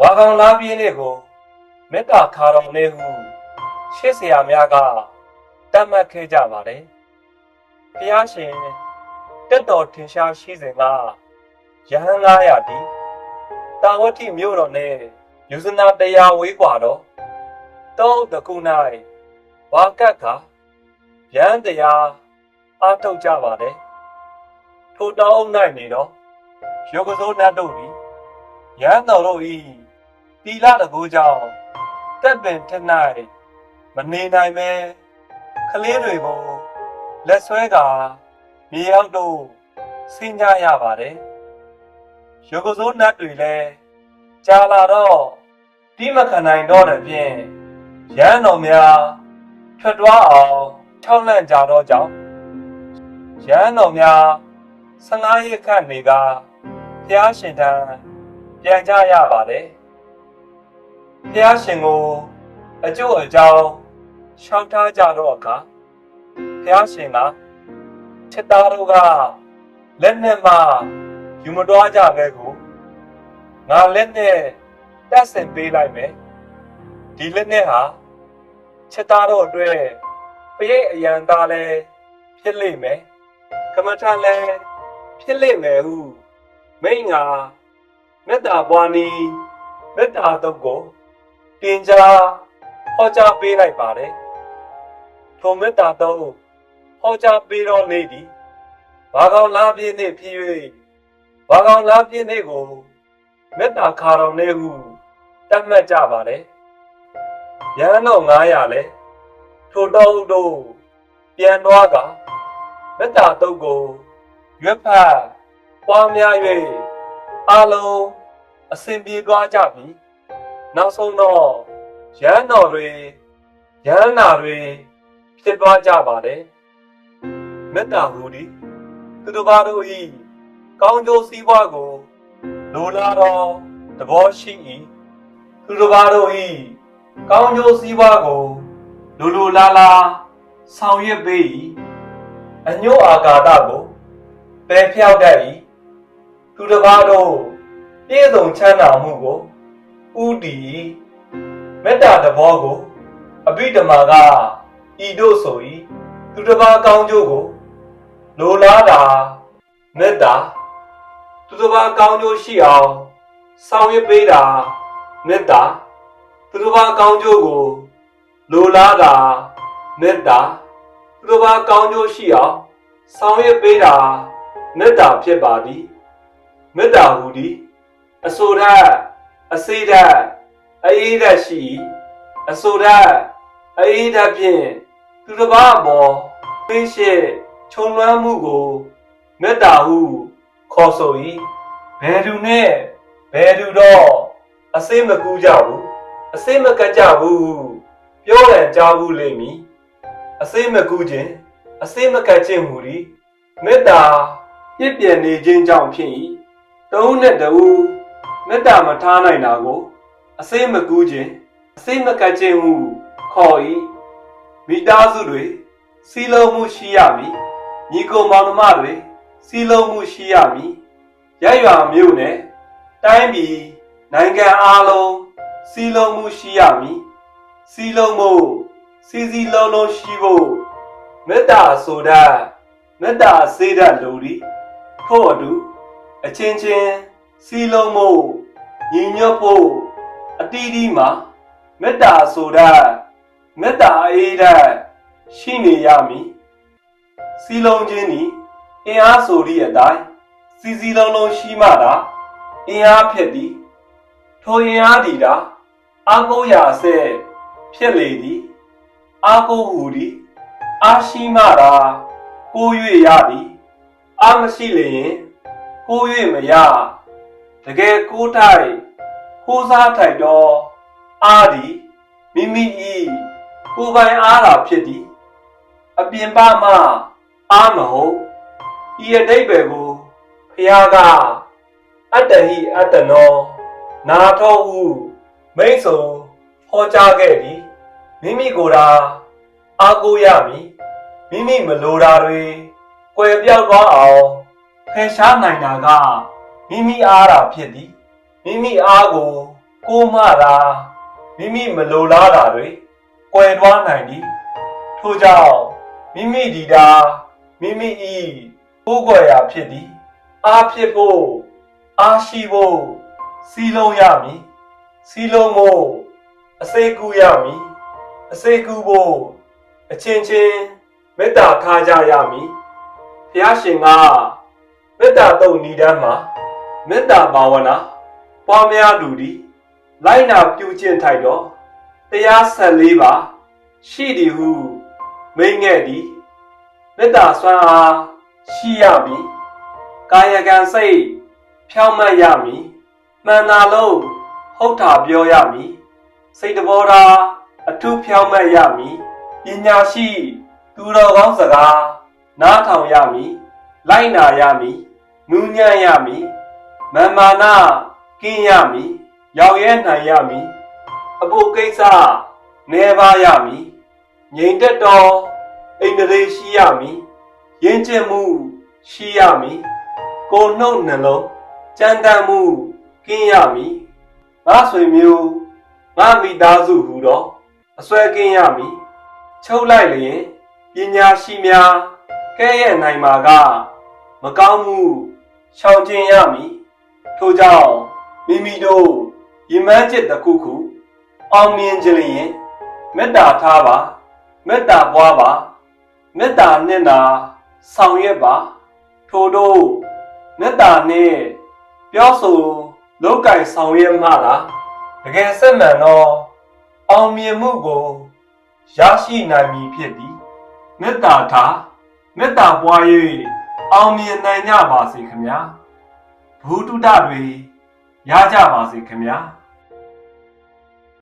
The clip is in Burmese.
ဝါကောင်လားပြင်းလေးကိုမေတ္တာခါတော်နေဟုရှေ့ဆရာများကတတ်မှတ်ခဲ့ကြပါတယ်ဖျားရှင်တက်တော်ထင်ရှားရှိစဉ်ကယဟန်900တီတာဝတိမြို့တော်နဲ့ယူဇနာတရားဝေးกว่าတော့တောတကု၌ဝါကတ်ကယဟန်တရားအားထုတ်ကြပါတယ်ထိုတောင်းအုပ်၌နေတော့ယောဂစိုးနတ်တို့သည် ယဟန်တော်တို့ဤတီလာတကူကြောင့်တက်ပင်ထက်၌မနေနိုင်ပဲကလေးတွေကိုလက်ဆွဲကမြေရောက်တို့ဆင်းကြရပါတယ်ယောဂစိုးနတ်တွေလည်းကြာလာတော့တိမခံနိုင်တော့တဲ့ဖြင့်ရဟန်းတော်များထွက်သွားအောင်ထောက်လန့်ကြတော့ကြောင့်ရဟန်းတော်များ15ရက်ခန့်နေကဘုရားရှင်ထံ ပြန်ကြရပါတယ်ဘုရားရှင်ကိုအကျိုးအကြောင်းရှောက်ထားကြတော့အခါဘုရားရှင်ကချက်သားတို့ကလက်နဲ့မှယူမတော်ကြပဲကိုငါလက်နဲ့တက်ဆင်ပေးလိုက်မယ်ဒီလက်နဲ့ဟာချက်သားတို့အတွက်ပရိတ်အရန်သားလဲဖြစ်လိမ့်မယ်ကမ္မထလဲဖြစ်လိမ့်မယ်ဟုမိန့်ငါ မေတ္တာပွားနီးမေတ္တာတုတ်ကိုတင်ကြားဟောကြားပေးလိုက်ပါတယ်ထိုမေတ္တာတုတ်ဟောကြားပေးတော့နေသည်ဘာကောင်လားပြည့်နေဖြစ်၍ဘာကောင်လားပြည့်နေကိုမေတ္တာခါတော်နေဟုတတ်မှတ်ကြပါတယ်ရဟန်းတော်900လဲထိုတော်ဥတို့ပြန်သွားကမေတ္တာတုတ်ကိုရွတ်ဖတ်ပွားများ၍ အလုံးအစဉ်ပြေသွားကြပြီနောက်ဆုံးတော့ရဟန်းတော်တွေရဟန်းနာတွေဖြစ်သွားကြပါတယ်မေတ္တာဟူသည်သူတို့ဘာတို့ဤကောင်းကျိုးစည်းပွားကိုလိုလားတော်သဘောရှိ၏သူတို့ဘာတို့ဤကောင်းကျိုးစည်းပွားကိုလိုလိုလားလားဆောင်ရွက်ပေး၏အညို့အာကာသကိုပယ်ဖြောက်တတ်၏ သူတစ်ပါးတို့ပြည့်စုံချမ်းသာမှုကိုဥတီ၏မေတ္တာသဘောကိုအဘိဓမ္မာကဤတို့ဆို၏သူတစ်ပါးကောင်းကျိုးကိုလိုလားတာမေတ္တာသူတစ်ပါးကောင်းကျိုးရှိအောင်ဆောင်ရွက်ပေးတာမေတ္တာသူတစ်ပါးကောင်းကျိုးကိုလိုလားတာမေတ္တာသူတစ်ပါးကောင်းကျိုးရှိအောင်ဆောင်ရွက်ပေးတာမေတ္တာဖြစ်ပါသည် မေတ္တာဟူသည်အဆိုဓာတ်အစေဓာတ်အေးဓာတ်ရှိ၏အဆိုဓာတ်အေးဓာတ်ဖြင့်သူတစ်ပါးအပေါ်သိရှိခြုံလွှမ်းမှုကိုမေတ္တာဟုခေါ်ဆို၏ဘယ်သူနဲ့ဘယ်သူတော့အစိမ့်မကူးကြဘူးအစိမ့်မကတ်ကြဘူးပြောတယ်ကြားဘူးလိမ့်မည်အစိမ့်မကူးခြင်းအစိမ့်မကတ်ခြင်းမူသည်မေတ္တာပြည့်ပြည့်နေခြင်းကြောင့်ဖြစ်၏ တဦးနဲ့တဦးမေတ္တာမထားနိုင်တာကိုအစိမ့်မကူးခြင်းအစိမ့်မကတ်ခြင်းဟုခေါ်၏မိသားစုတွေစီလုံးမှုရှိရမည်ညီကိုမောင်နှမတွေစီလုံးမှုရှိရမည်ရရွာမြို့နယ်တိုင်းပြည်နိုင်ငံအားလုံးစီလုံးမှုရှိရမည်စီလုံးမှုစီစီလုံးလုံးရှိဖို့မေတ္တာဆိုတတ်မေတ္တာစေတတ်လူသည်ထို့အတူ အချင်းချင်းစီလုံးမှုညီညွတ်ဖို့အတီးဒီမှာမေတ္တာဆိုတတ်မေတ္တာအေးတတ်ရှိနေရမည်စီလုံးချင်းသည်အင်အားဆိုသည့်အတိုင်းစီစီလုံးလုံးရှိမှသာအင်အားဖြစ်သည်ထိုအင်အားသည်သာအာကိုရာဆဲဖြစ်လေသည်အာကိုဟူသည်အာရှိမှသာကို၍ရသည်အာမရှိလျင် ကို၍မရတကယ်ကိုထိုက်ကိုးစားထိုက်တော့အာသည်မိမိ၏ကိုယ်ပိုင်အားသာဖြစ်သည်အပြင်ပမှအာမဟုတ်ဤအတိတ်ပဲကိုဖျားကအတ္တဟိအတ္တနောနာထောဟုမိတ်ဆုံဟောကြားခဲ့သည်မိမိကိုယ်သာအာကိုရမည်မိမိမလိုတာတွေကွယ်ပြောက်သွားအောင် ဖယ်ရှားနိုင်တာကမိမိအားသာဖြစ်သည်မိမိအားကိုကိုမသာမိမိမလိုလားတာတွေကွယ်သွားနိုင်သည်ထို့ကြောင့်မိမိဒီတာမိမိဤကိုယ်ကွယ်ရာဖြစ်သည်အားဖြစ်ဖို့အားရှိဖို့စီလုံးရမည်စီလုံးဖို့အစိတ်ကူးရမည်အစိတ်ကူးဖို့အချင်းချင်းမေတ္တာထားကြရမည်ဘုရားရှင်က မေတ္တာတုံဤတမ်းမှာမေတ္တာဘာဝနာပွားများလူသည်လိုက်နာပြုကျင့်ထိုက်တော့တရား14ပါရှိသည်ဟုမိန့်ခဲ့သည်မေတ္တာဆွမ်းအားရှိရမည်ကာယကံစိတ်ဖြောင့်မတ်ရမည်မှန်သာလို့ဟုတ်တာပြောရမည်စိတ်တဘောထားအထုဖြောင့်မတ်ရမည်ပညာရှိသူတော်ကောင်းစကားနားထောင်ရမည်လိုက်နာရမည် နူးညံ့ရမည်မာမာနာကင်းရမည်ရောက်ရဲနိုင်ရမည်အဖို့ကိစ္စနေပါရမည်ငြိမ်သက်တော်အိန္ဒြေရှိရမည်ယဉ်ကျေးမှုရှိရမည်ကိုယ်နှုတ်နှလုံးကြမ်းတမ်းမှုကင်းရမည်ငါဆွေမျိုးငါမိသားစုဟူသောအစွဲကင်းရမည်ချုပ်လိုက်လျင်ပညာရှိများကဲ့ရဲ့နိုင်မှာက မကောင်းမှု ရှောင်ကျဉ်ရမည်ထို့ကြောင့်မိမိတို့ရည်မှန်းချက်တစ်ခုခုအောင်မြင်ခြင်းလျင်မေတ္တာထားပါမေတ္တာပွားပါမေတ္တာနဲ့နာဆောင်ရွက်ပါထို့တို့မေတ္တာနဲ့ပြောဆိုလောက်ကင်ဆောင်ရွက်မှလားတကယ်စစ်မှန်သောအောင်မြင်မှုကိုရရှိနိုင်မည်ဖြစ်သည်မေတ္တာထားမေတ္တာပွား၍ အောင်မြင်နိုင်ကြပါစေခင်ဗျာဘုဒ္ဓတွေရကြပါစေခင်ဗျာ